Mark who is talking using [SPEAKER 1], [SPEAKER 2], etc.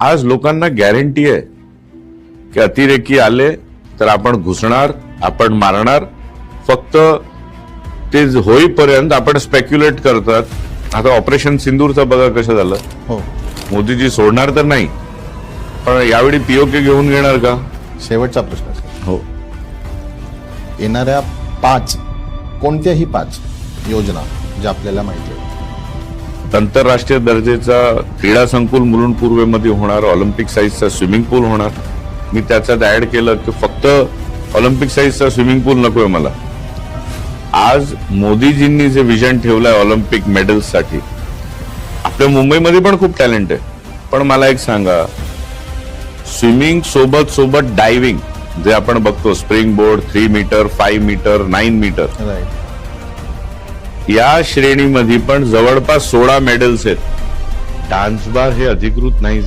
[SPEAKER 1] आज लोकांना गॅरंटी आहे की अतिरेकी आले तर आपण घुसणार आपण मारणार. फक्त ते होईपर्यंत आपण स्पेक्युलेट करतात. आता ऑपरेशन सिंदूरचं बघा कसं झालं.
[SPEAKER 2] हो.
[SPEAKER 1] मोदीजी सोडणार तर नाही पण यावेळी पीओके घेऊन घेणार का?
[SPEAKER 2] शेवटचा प्रश्न
[SPEAKER 1] हो.
[SPEAKER 2] येणाऱ्या पाच कोणत्याही पाच योजना ज्या आपल्याला माहिती आहेत
[SPEAKER 1] आंतरराष्ट्रीय दर्जेचा क्रीडा संकुल मुलुंड पूर्वेमध्ये होणार ऑलिम्पिक साईजचा स्विमिंग पूल होणार. मी त्याच्यात ऍड केलं की फक्त ऑलिम्पिक साईजचा स्विमिंग पूल नकोय मला. आज मोदीजींनी जे विजन ठेवलंय ऑलिम्पिक मेडल्ससाठी आपल्या मुंबईमध्ये पण खूप टॅलेंट आहे. पण मला एक सांगा स्विमिंग सोबत सोबत डायव्हिंग जे आपण बघतो spring board three metre five metre nine metre या श्रेणीमध्ये पण जवळपास सोळा मेडल्स आहेत. डान्स बार हे अधिकृत नाही.